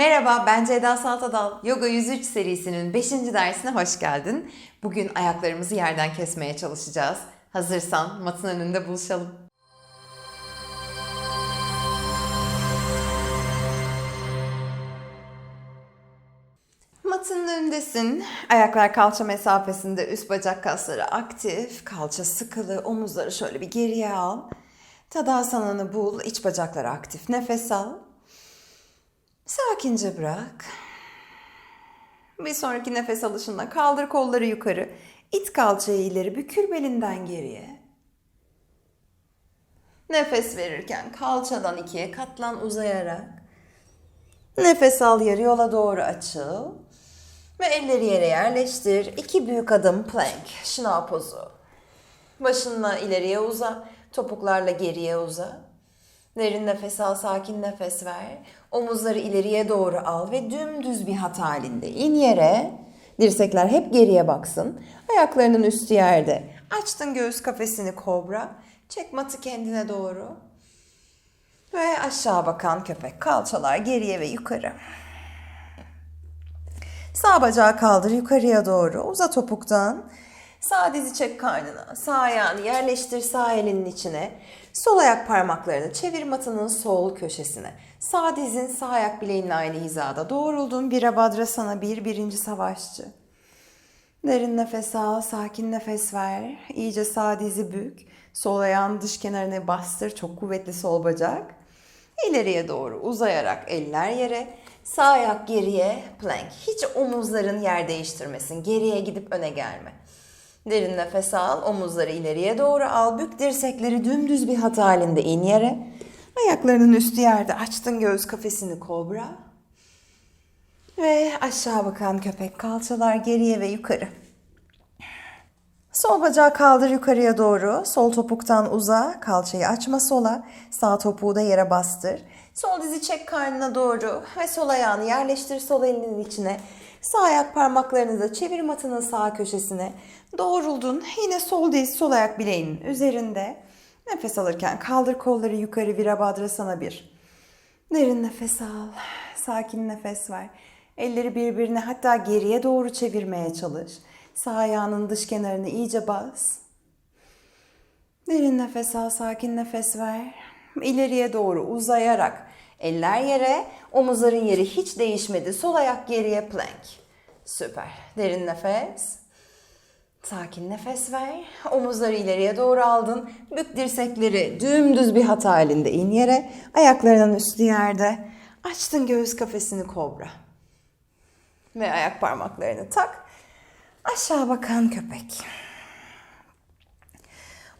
Merhaba, ben Ceyda Saltadal. Yoga 103 serisinin 5. dersine hoş geldin. Bugün ayaklarımızı yerden kesmeye çalışacağız. Hazırsan matın önünde buluşalım. Matının önündesin. Ayaklar kalça mesafesinde, üst bacak kasları aktif, kalça sıkılı, omuzları şöyle bir geriye al. Tadasananı bul, iç bacakları aktif. Nefes al. Sakince bırak. Bir sonraki nefes alışında kaldır kolları yukarı. İt kalçayı ileri, bükül belinden geriye. Nefes verirken kalçadan ikiye katlan uzayarak. Nefes al yarı yola doğru açıl. Ve elleri yere yerleştir. İki büyük adım plank, şınav pozu. Başınla ileriye uza, topuklarla geriye uza. Derin nefes al, sakin nefes ver. Omuzları ileriye doğru al ve dümdüz bir hat halinde in yere. Dirsekler hep geriye baksın. Ayaklarının üstü yerde. Açtın göğüs kafesini kobra. Çek matı kendine doğru. Ve aşağı bakan köpek. Kalçalar geriye ve yukarı. Sağ bacağı kaldır yukarıya doğru. Uza topuktan. Sağ dizi çek karnına. Sağ ayağını yerleştir sağ elinin içine. Sol ayak parmaklarını çevir matının sol köşesine. Sağ dizin sağ ayak bileğinle aynı hizada. Doğruldun. Birabadra sana bir birinci savaşçı. Derin nefes al, sakin nefes ver. İyice sağ dizi bük. Sol ayağın dış kenarına bastır. Çok kuvvetli sol bacak. İleriye doğru uzayarak eller yere. Sağ ayak geriye plank. Hiç omuzların yer değiştirmesin. Geriye gidip öne gelme. Derin nefes al. Omuzları ileriye doğru al. Bük dirsekleri dümdüz bir hat halinde in yere. Ayaklarının üstü yerde açtın göğüs kafesini kobra. Ve aşağı bakan köpek kalçalar geriye ve yukarı. Sol bacağı kaldır yukarıya doğru. Sol topuktan uza. Kalçayı açma sola. Sağ topuğu da yere bastır. Sol dizi çek karnına doğru ve sol ayağını yerleştir sol elinin içine. Sağ ayak parmaklarını da çevir matının sağ köşesine. Doğruldun. Yine sol diz sol ayak bileğinin üzerinde. Nefes alırken kaldır kolları yukarı Virabhadrasana bir. Derin nefes al. Sakin nefes ver. Elleri birbirine hatta geriye doğru çevirmeye çalış. Sağ ayağının dış kenarını iyice bas. Derin nefes al, sakin nefes ver. İleriye doğru uzayarak eller yere, omuzların yeri hiç değişmedi. Sol ayak geriye plank. Süper. Derin nefes. Sakin nefes ver. Omuzları ileriye doğru aldın. Bük dirsekleri dümdüz bir hat halinde in yere. Ayaklarının üstü yerde. Açtın göğüs kafesini kobra. Ve ayak parmaklarını tak. Aşağı bakan köpek.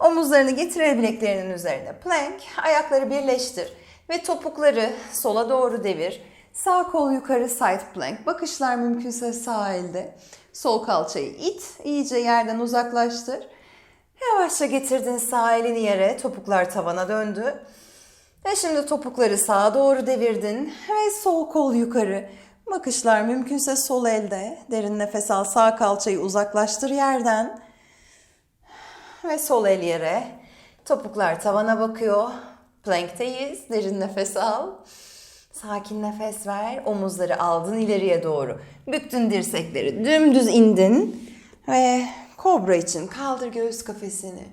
Omuzlarını getir bileklerinin üzerine. Plank. Ayakları birleştir. Ve topukları sola doğru devir. Sağ kol yukarı side plank. Bakışlar mümkünse sağ elde. Sol kalçayı it. iyice yerden uzaklaştır. Yavaşça getirdin sağ elini yere. Topuklar tavana döndü. Ve şimdi topukları sağa doğru devirdin. Ve sol kol yukarı. Bakışlar mümkünse sol elde. Derin nefes al. Sağ kalçayı uzaklaştır yerden. Ve sol el yere. Topuklar tavana bakıyor. Plankteyiz. Derin nefes al. Sakin nefes ver. Omuzları aldın ileriye doğru. Büktün dirsekleri. Dümdüz indin. Ve kobra için kaldır göğüs kafesini.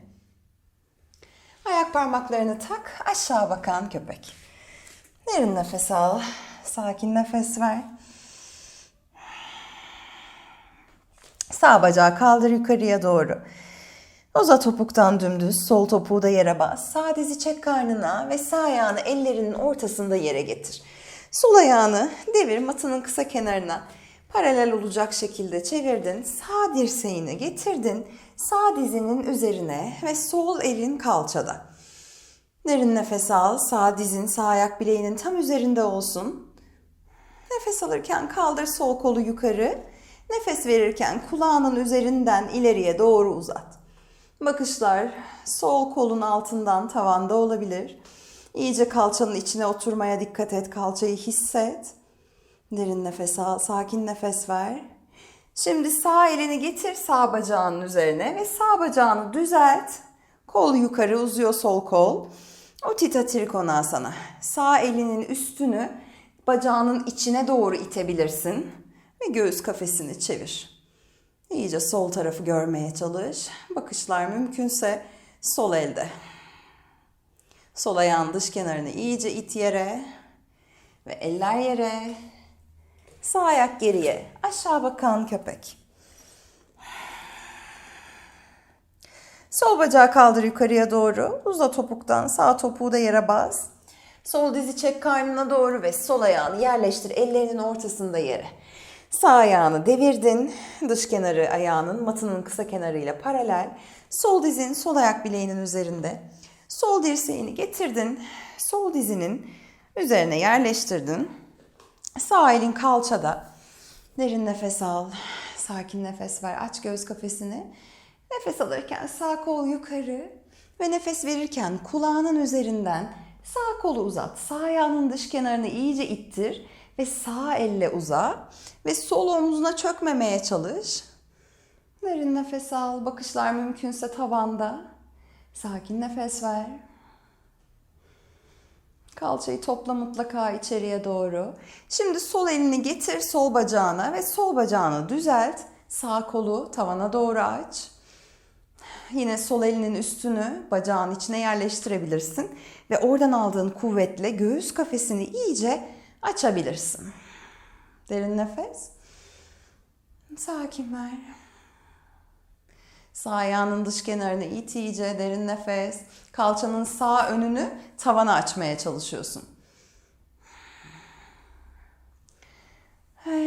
Ayak parmaklarını tak. Aşağı bakan köpek. Derin nefes al. Sakin nefes ver. Sağ bacağı kaldır yukarıya doğru. Uza topuktan dümdüz, sol topuğu da yere bas. Sağ dizi çek karnına ve sağ ayağını ellerinin ortasında yere getir. Sol ayağını devir matının kısa kenarına paralel olacak şekilde çevirdin. Sağ dirseğini getirdin. Sağ dizinin üzerine ve sol elin kalçada. Derin nefes al. Sağ dizin sağ ayak bileğinin tam üzerinde olsun. Nefes alırken kaldır sol kolu yukarı. Nefes verirken kulağının üzerinden ileriye doğru uzat. Bakışlar sol kolun altından tavanda olabilir. İyice kalçanın içine oturmaya dikkat et. Kalçayı hisset. Derin nefes al, sakin nefes ver. Şimdi sağ elini getir sağ bacağının üzerine ve sağ bacağını düzelt. Kol yukarı uzuyor sol kol. Utita Trikonasana. Sağ elinin üstünü bacağının içine doğru itebilirsin ve göğüs kafesini çevir. İyice sol tarafı görmeye çalış. Bakışlar mümkünse sol elde. Sol ayağın dış kenarını iyice it yere ve eller yere. Sağ ayak geriye. Aşağı bakan köpek. Sol bacağı kaldır yukarıya doğru. Uza topuktan. Sağ topuğu da yere bas. Sol dizi çek karnına doğru ve sol ayağını yerleştir ellerinin ortasında yere. Sağ ayağını devirdin. Dış kenarı ayağının matının kısa kenarıyla paralel. Sol dizin sol ayak bileğinin üzerinde. Sol dirseğini getirdin. Sol dizinin üzerine yerleştirdin. Sağ elin kalçada. Derin nefes al. Sakin nefes ver. Aç göğüs kafesini. Nefes alırken sağ kol yukarı ve nefes verirken kulağının üzerinden sağ kolu uzat. Sağ ayağının dış kenarını iyice ittir ve sağ elle uza ve sol omzuna çökmemeye çalış. Derin nefes al. Bakışlar mümkünse tavanda. Sakin nefes ver. Kalçayı topla mutlaka içeriye doğru. Şimdi sol elini getir sol bacağına ve sol bacağını düzelt. Sağ kolu tavana doğru aç. Yine sol elinin üstünü bacağın içine yerleştirebilirsin ve oradan aldığın kuvvetle göğüs kafesini iyice açabilirsin. Derin nefes. Sakin ver. Sağ ayağının dış kenarını it iyice derin nefes. Kalçanın sağ önünü tavana açmaya çalışıyorsun.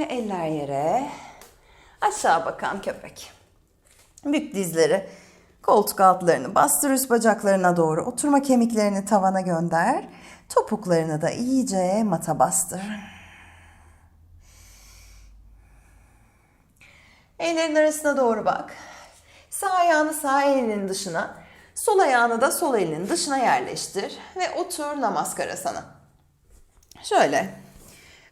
Eller yere. Aşağı bakan köpek. Bük dizleri. Koltuk altlarını bastır üst bacaklarına doğru. Oturma kemiklerini tavana gönder. Topuklarını da iyice mata bastır. Ellerin arasına doğru bak. Sağ ayağını sağ elinin dışına, sol ayağını da sol elinin dışına yerleştir ve otur namaskarasana. Şöyle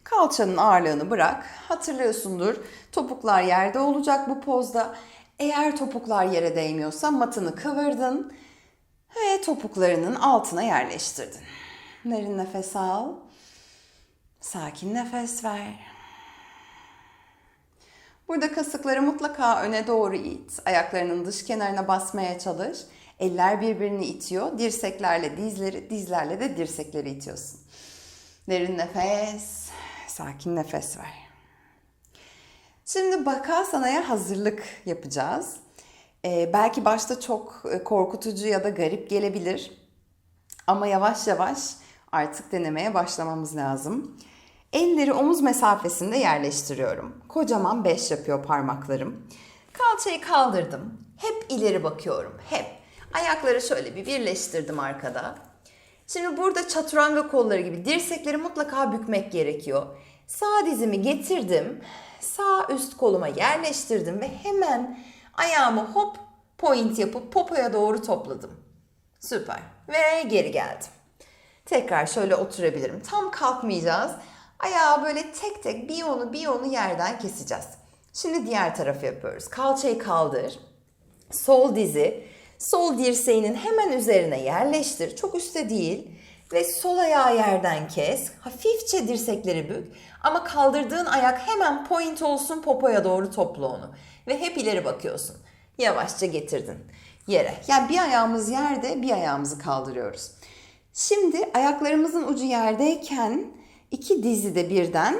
kalçanın ağırlığını bırak. Hatırlıyorsundur topuklar yerde olacak bu pozda. Eğer topuklar yere değmiyorsa matını kıvırdın ve topuklarının altına yerleştirdin. Derin nefes al. Sakin nefes ver. Burada kasıkları mutlaka öne doğru it. Ayaklarının dış kenarına basmaya çalış. Eller birbirini itiyor. Dirseklerle dizleri, dizlerle de dirsekleri itiyorsun. Derin nefes, sakin nefes ver. Şimdi bakasanaya hazırlık yapacağız. Ee, belki başta çok e, korkutucu ya da garip gelebilir. Ama yavaş yavaş artık denemeye başlamamız lazım. Elleri omuz mesafesinde yerleştiriyorum. Kocaman beş yapıyor parmaklarım. Kalçayı kaldırdım. Hep ileri bakıyorum. Hep. Ayakları şöyle bir birleştirdim arkada. Şimdi burada çaturanga kolları gibi dirsekleri mutlaka bükmek gerekiyor. Sağ dizimi getirdim. Sağ üst koluma yerleştirdim ve hemen ayağımı hop point yapıp popoya doğru topladım. Süper. Ve geri geldim. Tekrar şöyle oturabilirim. Tam kalkmayacağız. Ayağı böyle tek tek bir onu bir onu yerden keseceğiz. Şimdi diğer tarafı yapıyoruz. Kalçayı kaldır. Sol dizi sol dirseğinin hemen üzerine yerleştir. Çok üstte değil. Ve sol ayağı yerden kes. Hafifçe dirsekleri bük. Ama kaldırdığın ayak hemen point olsun popoya doğru topla onu. Ve hep ileri bakıyorsun. Yavaşça getirdin yere. Yani bir ayağımız yerde bir ayağımızı kaldırıyoruz. Şimdi ayaklarımızın ucu yerdeyken iki dizi de birden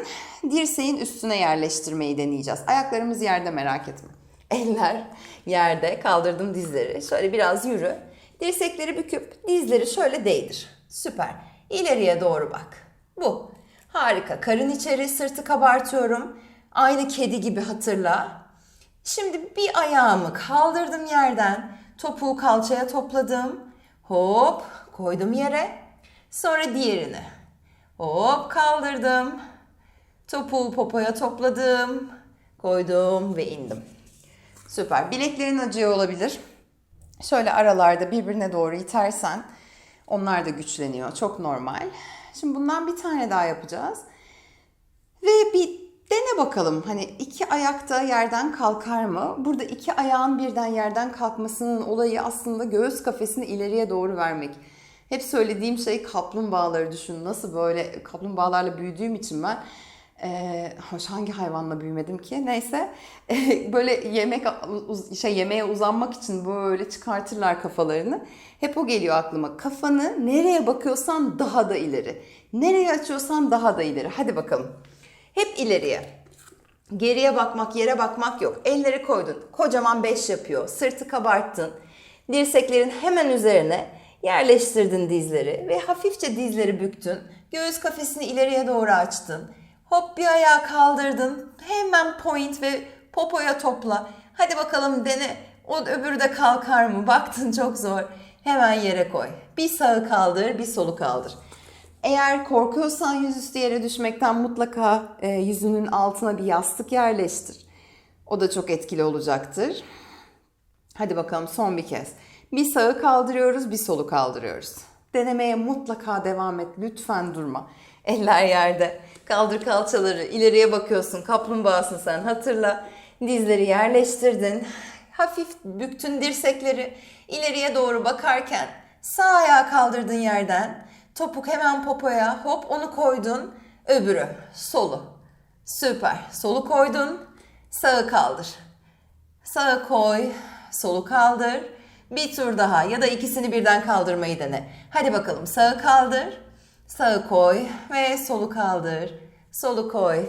dirseğin üstüne yerleştirmeyi deneyeceğiz. Ayaklarımız yerde merak etme. Eller yerde kaldırdım dizleri. Şöyle biraz yürü. Dirsekleri büküp dizleri şöyle değdir. Süper. İleriye doğru bak. Bu. Harika. Karın içeri sırtı kabartıyorum. Aynı kedi gibi hatırla. Şimdi bir ayağımı kaldırdım yerden. Topuğu kalçaya topladım. Hop koydum yere. Sonra diğerini. Hop kaldırdım. Topuğu popoya topladım. Koydum ve indim. Süper. Bileklerin acıyor olabilir. Şöyle aralarda birbirine doğru itersen onlar da güçleniyor. Çok normal. Şimdi bundan bir tane daha yapacağız. Ve bir dene bakalım. Hani iki ayakta yerden kalkar mı? Burada iki ayağın birden yerden kalkmasının olayı aslında göğüs kafesini ileriye doğru vermek. Hep söylediğim şey kaplumbağaları düşün. Nasıl böyle kaplumbağalarla büyüdüğüm için ben ee, hoş hangi hayvanla büyümedim ki? Neyse böyle yemek şey yemeğe uzanmak için böyle çıkartırlar kafalarını. Hep o geliyor aklıma. Kafanı nereye bakıyorsan daha da ileri. Nereye açıyorsan daha da ileri. Hadi bakalım. Hep ileriye. Geriye bakmak, yere bakmak yok. Elleri koydun. Kocaman beş yapıyor. Sırtı kabarttın. Dirseklerin hemen üzerine yerleştirdin dizleri ve hafifçe dizleri büktün. Göğüs kafesini ileriye doğru açtın. Hop bir ayağı kaldırdın. Hemen point ve popoya topla. Hadi bakalım dene. O öbürü de kalkar mı? Baktın çok zor. Hemen yere koy. Bir sağı kaldır, bir solu kaldır. Eğer korkuyorsan yüzüstü yere düşmekten mutlaka e, yüzünün altına bir yastık yerleştir. O da çok etkili olacaktır. Hadi bakalım son bir kez. Bir sağı kaldırıyoruz, bir solu kaldırıyoruz. Denemeye mutlaka devam et. Lütfen durma. Eller yerde. Kaldır kalçaları. ileriye bakıyorsun. Kaplumbağasın sen. Hatırla. Dizleri yerleştirdin. Hafif büktün dirsekleri. ileriye doğru bakarken sağ ayağı kaldırdın yerden. Topuk hemen popoya. Hop onu koydun. Öbürü. Solu. Süper. Solu koydun. Sağı kaldır. Sağı koy, solu kaldır. Bir tur daha ya da ikisini birden kaldırmayı dene. Hadi bakalım sağı kaldır, sağı koy ve solu kaldır. Solu koy.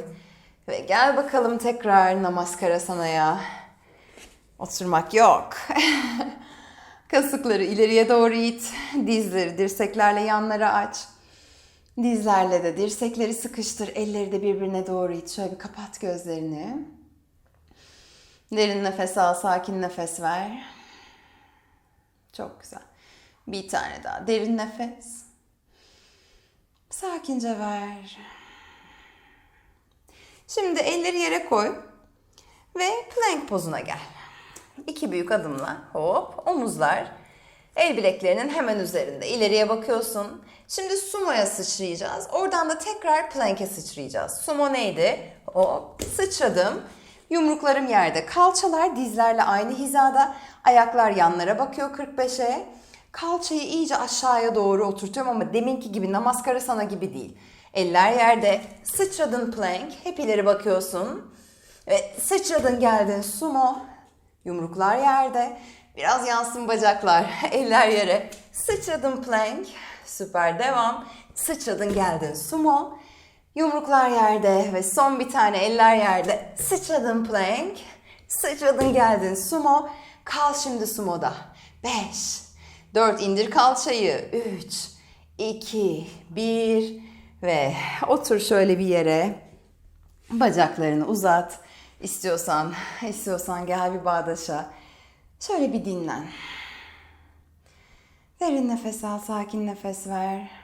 Ve gel bakalım tekrar namaskara sanaya. Oturmak yok. Kasıkları ileriye doğru it. Dizleri dirseklerle yanlara aç. Dizlerle de dirsekleri sıkıştır. Elleri de birbirine doğru it. Şöyle bir kapat gözlerini. Derin nefes al, sakin nefes ver. Çok güzel. Bir tane daha. Derin nefes. Sakince ver. Şimdi elleri yere koy ve plank pozuna gel. İki büyük adımla hop omuzlar el bileklerinin hemen üzerinde. İleriye bakıyorsun. Şimdi sumo'ya sıçrayacağız. Oradan da tekrar plank'e sıçrayacağız. Sumo neydi? Hop sıçradım. Yumruklarım yerde. Kalçalar dizlerle aynı hizada. Ayaklar yanlara bakıyor 45'e. Kalçayı iyice aşağıya doğru oturtuyorum ama deminki gibi namaskara sana gibi değil. Eller yerde. Sıçradın plank. Hep ileri bakıyorsun. Ve sıçradın geldin sumo. Yumruklar yerde. Biraz yansın bacaklar. Eller yere. Sıçradın plank. Süper devam. Sıçradın geldin sumo. Yumruklar yerde ve son bir tane eller yerde. Sıçradın plank. Sıçradın geldin sumo. Kal şimdi sumoda. 5, 4 indir kalçayı. 3, 2, 1 ve otur şöyle bir yere. Bacaklarını uzat. İstiyorsan, istiyorsan gel bir bağdaşa. Şöyle bir dinlen. Derin nefes al, sakin nefes ver.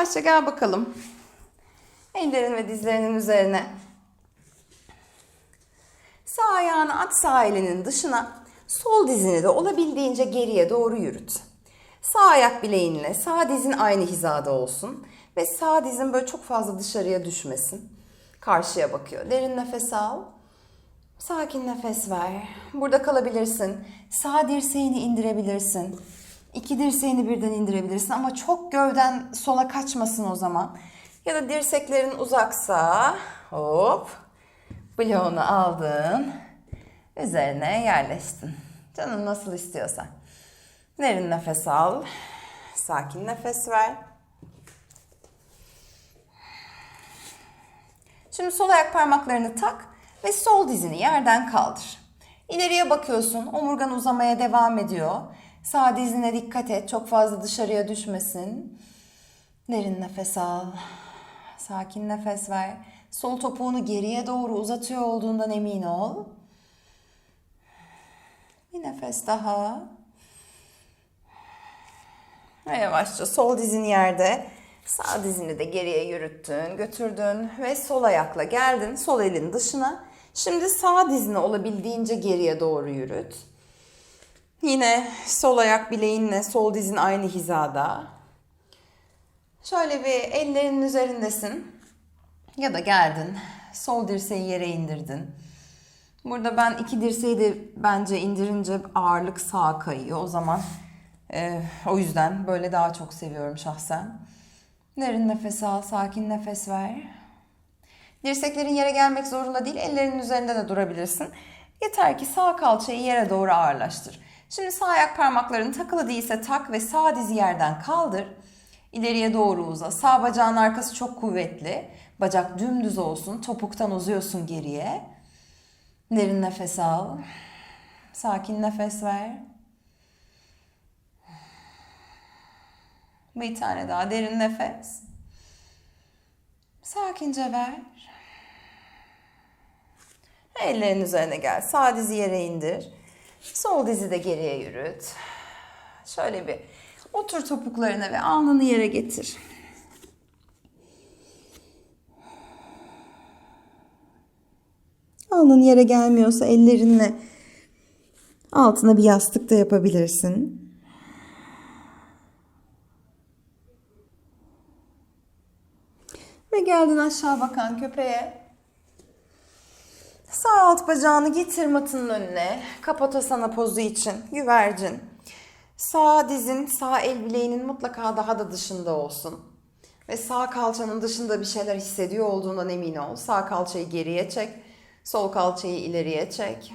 Yavaşça gel bakalım. Ellerin ve dizlerinin üzerine. Sağ ayağını at sağ elinin dışına. Sol dizini de olabildiğince geriye doğru yürüt. Sağ ayak bileğinle sağ dizin aynı hizada olsun. Ve sağ dizin böyle çok fazla dışarıya düşmesin. Karşıya bakıyor. Derin nefes al. Sakin nefes ver. Burada kalabilirsin. Sağ dirseğini indirebilirsin. İki dirseğini birden indirebilirsin ama çok gövden sola kaçmasın o zaman. Ya da dirseklerin uzaksa hop bloğunu aldın. Üzerine yerleştin. Canın nasıl istiyorsan. Derin nefes al. Sakin nefes ver. Şimdi sol ayak parmaklarını tak ve sol dizini yerden kaldır. İleriye bakıyorsun. Omurgan uzamaya devam ediyor. Sağ dizine dikkat et. Çok fazla dışarıya düşmesin. Derin nefes al. Sakin nefes ver. Sol topuğunu geriye doğru uzatıyor olduğundan emin ol. Bir nefes daha. Ve yavaşça sol dizin yerde. Sağ dizini de geriye yürüttün, götürdün ve sol ayakla geldin. Sol elin dışına. Şimdi sağ dizini olabildiğince geriye doğru yürüt. Yine sol ayak bileğinle sol dizin aynı hizada. Şöyle bir ellerinin üzerindesin. Ya da geldin. Sol dirseği yere indirdin. Burada ben iki dirseği de bence indirince ağırlık sağa kayıyor. O zaman e, o yüzden böyle daha çok seviyorum şahsen. Derin nefes al, sakin nefes ver. Dirseklerin yere gelmek zorunda değil, ellerinin üzerinde de durabilirsin. Yeter ki sağ kalçayı yere doğru ağırlaştır. Şimdi sağ ayak parmakların takılı değilse tak ve sağ dizi yerden kaldır. İleriye doğru uza. Sağ bacağın arkası çok kuvvetli. Bacak dümdüz olsun. Topuktan uzuyorsun geriye. Derin nefes al. Sakin nefes ver. Bir tane daha derin nefes. Sakince ver. Ellerin üzerine gel. Sağ dizi yere indir. Sol dizi de geriye yürüt. Şöyle bir otur topuklarına ve alnını yere getir. Alnın yere gelmiyorsa ellerinle altına bir yastık da yapabilirsin. Ve geldin aşağı bakan köpeğe. Sağ alt bacağını getir matının önüne. Kapatasana pozu için. Güvercin. Sağ dizin, sağ el bileğinin mutlaka daha da dışında olsun. Ve sağ kalçanın dışında bir şeyler hissediyor olduğundan emin ol. Sağ kalçayı geriye çek. Sol kalçayı ileriye çek.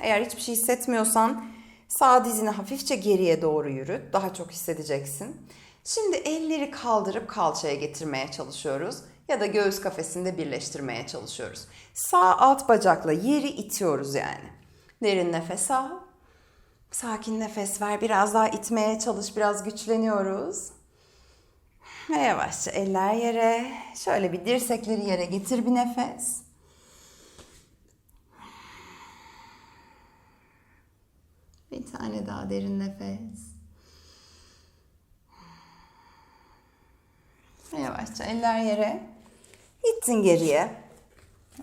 Eğer hiçbir şey hissetmiyorsan sağ dizini hafifçe geriye doğru yürüt. Daha çok hissedeceksin. Şimdi elleri kaldırıp kalçaya getirmeye çalışıyoruz. Ya da göğüs kafesinde birleştirmeye çalışıyoruz. Sağ alt bacakla yeri itiyoruz yani. Derin nefes al. Sakin nefes ver. Biraz daha itmeye çalış. Biraz güçleniyoruz. Ve yavaşça eller yere. Şöyle bir dirsekleri yere getir bir nefes. Bir tane daha derin nefes. Yavaşça eller yere. Gittin geriye.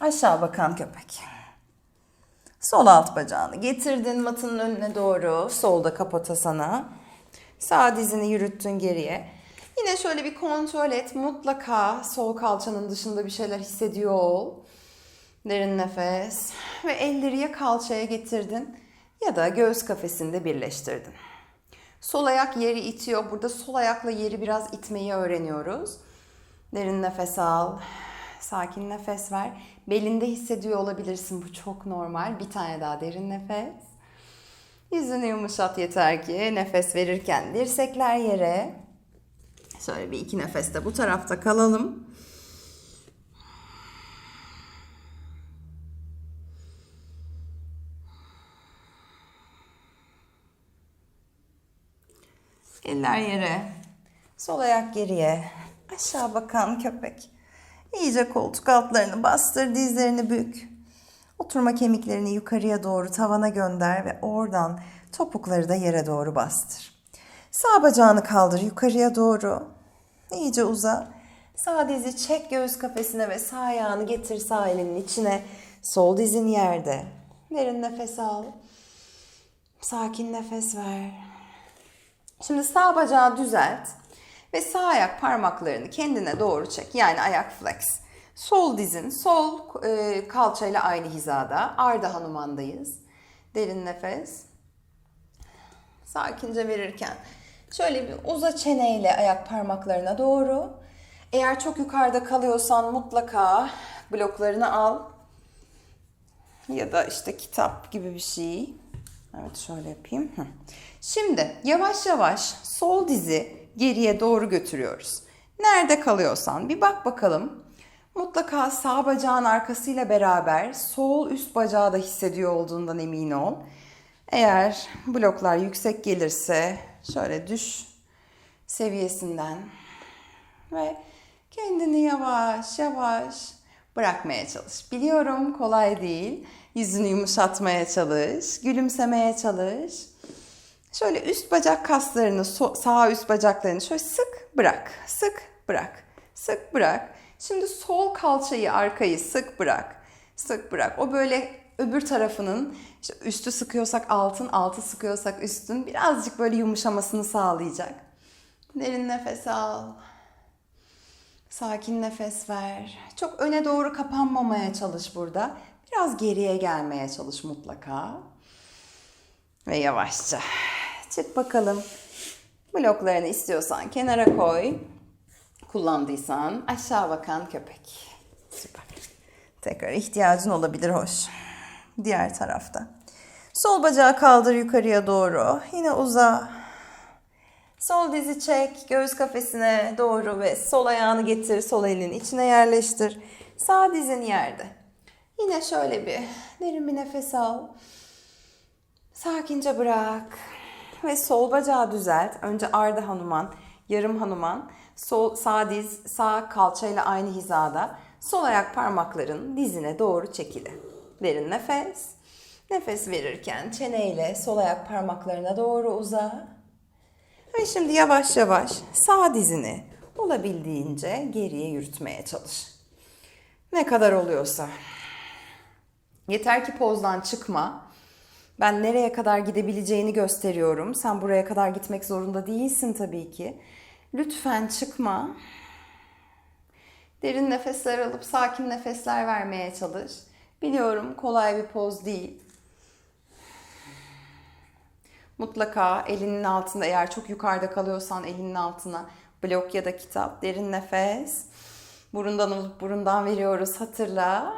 Aşağı bakan köpek. Sol alt bacağını getirdin matının önüne doğru. Solda kapatasana. Sağ dizini yürüttün geriye. Yine şöyle bir kontrol et. Mutlaka sol kalçanın dışında bir şeyler hissediyor ol. Derin nefes. Ve elleri ya kalçaya getirdin ya da göğüs kafesinde birleştirdin. Sol ayak yeri itiyor. Burada sol ayakla yeri biraz itmeyi öğreniyoruz. Derin nefes al. Sakin nefes ver. Belinde hissediyor olabilirsin. Bu çok normal. Bir tane daha derin nefes. Yüzünü yumuşat yeter ki nefes verirken dirsekler yere. Şöyle bir iki nefeste bu tarafta kalalım. Eller yere. Sol ayak geriye. Aşağı bakan köpek. İyice koltuk altlarını bastır, dizlerini bük. Oturma kemiklerini yukarıya doğru tavana gönder ve oradan topukları da yere doğru bastır. Sağ bacağını kaldır yukarıya doğru. İyice uza. Sağ dizi çek göğüs kafesine ve sağ ayağını getir sağ elinin içine. Sol dizin yerde. Derin nefes al. Sakin nefes ver. Şimdi sağ bacağı düzelt ve sağ ayak parmaklarını kendine doğru çek. Yani ayak flex. Sol dizin sol e, kalçayla aynı hizada. Arda Hanuman'dayız. Derin nefes. Sakince verirken şöyle bir uza çeneyle ayak parmaklarına doğru. Eğer çok yukarıda kalıyorsan mutlaka bloklarını al. Ya da işte kitap gibi bir şey. Evet şöyle yapayım. Şimdi yavaş yavaş sol dizi geriye doğru götürüyoruz. Nerede kalıyorsan bir bak bakalım. Mutlaka sağ bacağın arkasıyla beraber sol üst bacağı da hissediyor olduğundan emin ol. Eğer bloklar yüksek gelirse şöyle düş seviyesinden ve kendini yavaş yavaş bırakmaya çalış. Biliyorum kolay değil. Yüzünü yumuşatmaya çalış, gülümsemeye çalış. Şöyle üst bacak kaslarını, sağ üst bacaklarını şöyle sık bırak, sık bırak, sık bırak. Şimdi sol kalçayı arkayı sık bırak, sık bırak. O böyle öbür tarafının işte üstü sıkıyorsak altın, altı sıkıyorsak üstün birazcık böyle yumuşamasını sağlayacak. Derin nefes al. Sakin nefes ver. Çok öne doğru kapanmamaya çalış burada. Biraz geriye gelmeye çalış mutlaka. Ve yavaşça çık bakalım. Bloklarını istiyorsan kenara koy. Kullandıysan aşağı bakan köpek. Süper. Tekrar ihtiyacın olabilir hoş. Diğer tarafta. Sol bacağı kaldır yukarıya doğru. Yine uza. Sol dizi çek göğüs kafesine doğru ve sol ayağını getir. Sol elinin içine yerleştir. Sağ dizin yerde. Yine şöyle bir derin bir nefes al. Sakince bırak. Ve sol bacağı düzelt. Önce Arda Hanuman, yarım Hanuman. Sol, sağ diz, sağ kalçayla aynı hizada. Sol ayak parmakların dizine doğru çekili. Derin nefes. Nefes verirken çeneyle sol ayak parmaklarına doğru uza. Ve şimdi yavaş yavaş sağ dizini olabildiğince geriye yürütmeye çalış. Ne kadar oluyorsa. Yeter ki pozdan çıkma. Ben nereye kadar gidebileceğini gösteriyorum. Sen buraya kadar gitmek zorunda değilsin tabii ki. Lütfen çıkma. Derin nefesler alıp sakin nefesler vermeye çalış. Biliyorum kolay bir poz değil. Mutlaka elinin altında eğer çok yukarıda kalıyorsan elinin altına blok ya da kitap. Derin nefes. Burundan alıp burundan veriyoruz hatırla.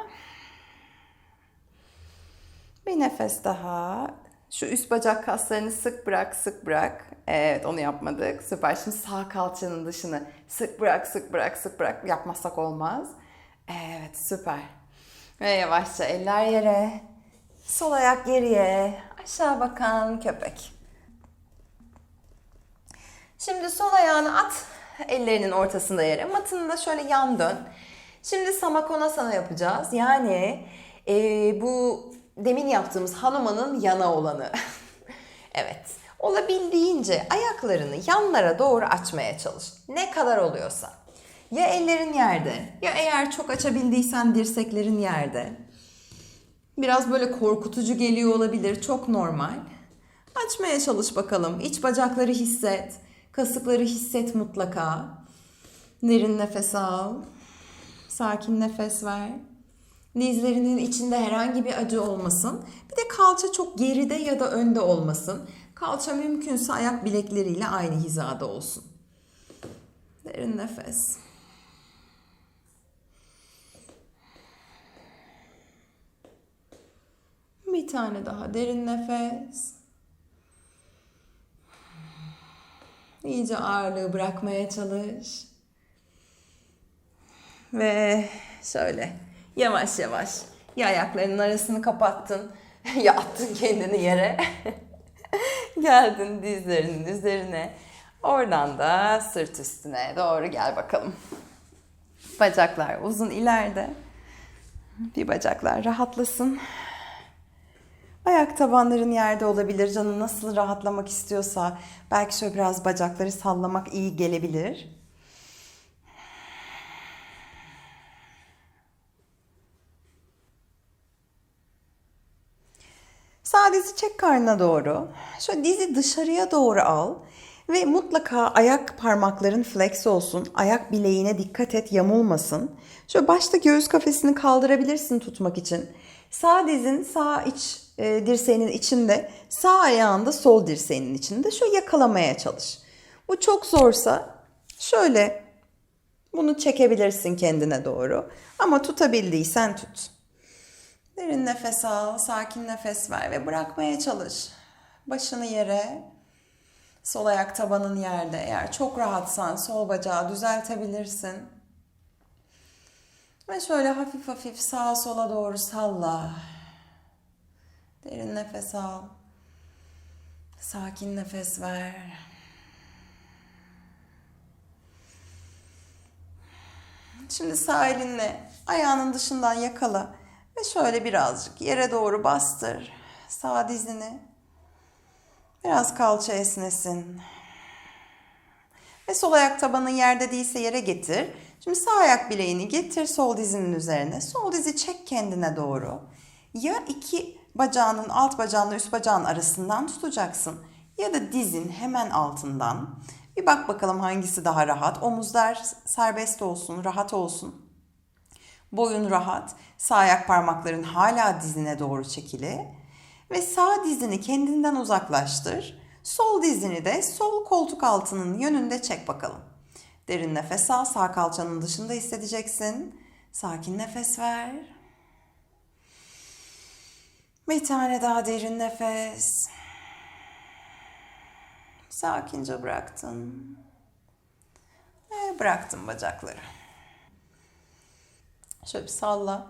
Bir nefes daha. Şu üst bacak kaslarını sık bırak, sık bırak. Evet, onu yapmadık. Süper. Şimdi sağ kalçanın dışını sık bırak, sık bırak, sık bırak. Yapmazsak olmaz. Evet, süper. Ve yavaşça eller yere. Sol ayak geriye. Aşağı bakan köpek. Şimdi sol ayağını at ellerinin ortasında yere. Matını da şöyle yan dön. Şimdi Samakonasana yapacağız. Yani eee, bu demin yaptığımız Hanuman'ın yana olanı. evet. Olabildiğince ayaklarını yanlara doğru açmaya çalış. Ne kadar oluyorsa. Ya ellerin yerde ya eğer çok açabildiysen dirseklerin yerde. Biraz böyle korkutucu geliyor olabilir. Çok normal. Açmaya çalış bakalım. İç bacakları hisset. Kasıkları hisset mutlaka. Derin nefes al. Sakin nefes ver. Dizlerinin içinde herhangi bir acı olmasın. Bir de kalça çok geride ya da önde olmasın. Kalça mümkünse ayak bilekleriyle aynı hizada olsun. Derin nefes. Bir tane daha derin nefes. İyice ağırlığı bırakmaya çalış. Ve şöyle yavaş yavaş ya ayaklarının arasını kapattın ya attın kendini yere. Geldin dizlerinin üzerine. Oradan da sırt üstüne doğru gel bakalım. Bacaklar uzun ileride. Bir bacaklar rahatlasın. Ayak tabanların yerde olabilir. Canın nasıl rahatlamak istiyorsa belki şöyle biraz bacakları sallamak iyi gelebilir. Dizi çek karnına doğru. Şöyle dizi dışarıya doğru al. Ve mutlaka ayak parmakların flex olsun. Ayak bileğine dikkat et yamulmasın. Şöyle başta göğüs kafesini kaldırabilirsin tutmak için. Sağ dizin sağ iç e, dirseğinin içinde, sağ ayağında sol dirseğinin içinde. Şöyle yakalamaya çalış. Bu çok zorsa şöyle bunu çekebilirsin kendine doğru. Ama tutabildiysen tut. Derin nefes al, sakin nefes ver ve bırakmaya çalış. Başını yere, sol ayak tabanın yerde. Eğer çok rahatsan sol bacağı düzeltebilirsin. Ve şöyle hafif hafif sağa sola doğru salla. Derin nefes al. Sakin nefes ver. Şimdi sağ elinle ayağının dışından yakala ve şöyle birazcık yere doğru bastır. Sağ dizini. Biraz kalça esnesin. Ve sol ayak tabanın yerde değilse yere getir. Şimdi sağ ayak bileğini getir sol dizinin üzerine. Sol dizi çek kendine doğru. Ya iki bacağının alt bacağınla üst bacağın arasından tutacaksın ya da dizin hemen altından Bir bak bakalım hangisi daha rahat. Omuzlar serbest olsun, rahat olsun. Boyun rahat. Sağ ayak parmakların hala dizine doğru çekili. Ve sağ dizini kendinden uzaklaştır. Sol dizini de sol koltuk altının yönünde çek bakalım. Derin nefes al. Sağ kalçanın dışında hissedeceksin. Sakin nefes ver. Bir tane daha derin nefes. Sakince bıraktın. Ve bıraktın bacakları. Şöyle bir salla.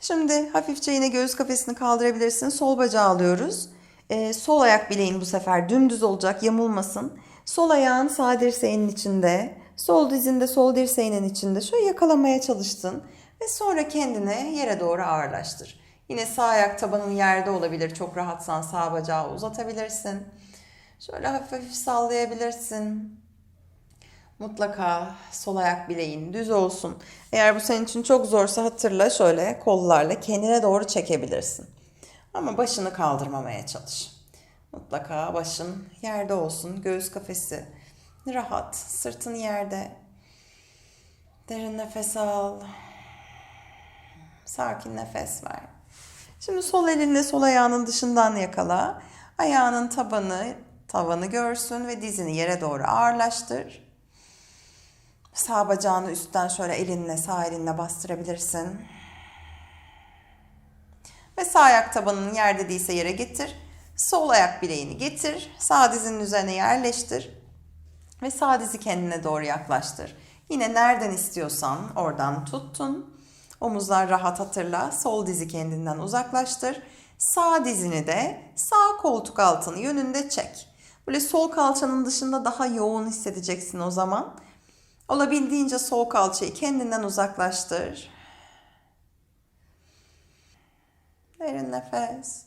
Şimdi hafifçe yine göğüs kafesini kaldırabilirsin. Sol bacağı alıyoruz. Ee, sol ayak bileğin bu sefer dümdüz olacak, yamulmasın. Sol ayağın sağ dirseğinin içinde, sol dizinde sol dirseğinin içinde şöyle yakalamaya çalıştın. Ve sonra kendini yere doğru ağırlaştır. Yine sağ ayak tabanın yerde olabilir. Çok rahatsan sağ bacağı uzatabilirsin. Şöyle hafif hafif sallayabilirsin. Mutlaka sol ayak bileğin düz olsun. Eğer bu senin için çok zorsa hatırla şöyle kollarla kendine doğru çekebilirsin. Ama başını kaldırmamaya çalış. Mutlaka başın yerde olsun. Göğüs kafesi rahat. Sırtın yerde. Derin nefes al. Sakin nefes ver. Şimdi sol elinle sol ayağının dışından yakala. Ayağının tabanı tavanı görsün ve dizini yere doğru ağırlaştır. Sağ bacağını üstten şöyle elinle sağ elinle bastırabilirsin. Ve sağ ayak tabanının yerde değilse yere getir. Sol ayak bileğini getir. Sağ dizinin üzerine yerleştir. Ve sağ dizi kendine doğru yaklaştır. Yine nereden istiyorsan oradan tuttun. Omuzlar rahat hatırla. Sol dizi kendinden uzaklaştır. Sağ dizini de sağ koltuk altını yönünde çek. Böyle sol kalçanın dışında daha yoğun hissedeceksin o zaman. Olabildiğince sol kalçayı kendinden uzaklaştır. Derin nefes.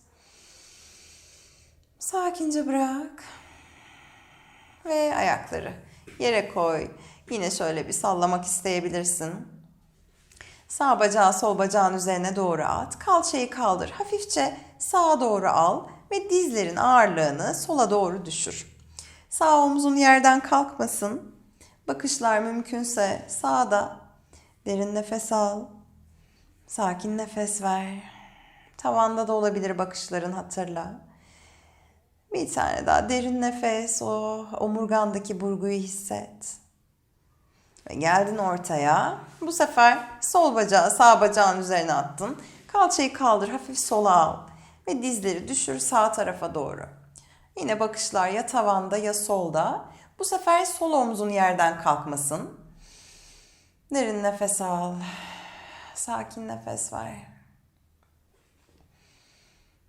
Sakince bırak. Ve ayakları yere koy. Yine şöyle bir sallamak isteyebilirsin. Sağ bacağı sol bacağın üzerine doğru at. Kalçayı kaldır. Hafifçe sağa doğru al ve dizlerin ağırlığını sola doğru düşür. Sağ omuzun yerden kalkmasın. Bakışlar mümkünse sağda. Derin nefes al. Sakin nefes ver. Tavanda da olabilir bakışların hatırla. Bir tane daha derin nefes. O omurgandaki burguyu hisset. Ve geldin ortaya. Bu sefer sol bacağı sağ bacağın üzerine attın. Kalçayı kaldır, hafif sola al. Ve dizleri düşür sağ tarafa doğru. Yine bakışlar ya tavanda ya solda. Bu sefer sol omzun yerden kalkmasın. Derin nefes al. Sakin nefes ver.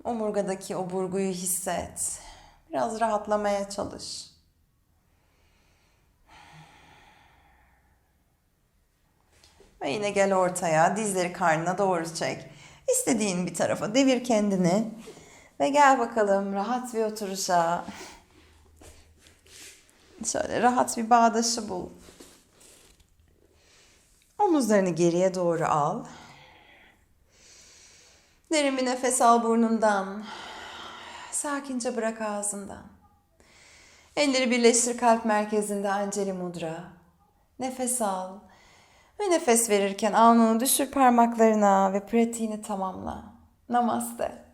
Omurgadaki o burguyu hisset. Biraz rahatlamaya çalış. Ve yine gel ortaya. Dizleri karnına doğru çek. İstediğin bir tarafa devir kendini. Ve gel bakalım rahat bir oturuşa. Şöyle rahat bir bağdaşı bul. Omuzlarını geriye doğru al. Derin bir nefes al burnundan. Sakince bırak ağzından. Elleri birleştir kalp merkezinde Anceli Mudra. Nefes al. Ve nefes verirken alnını düşür parmaklarına ve pratiğini tamamla. Namaste.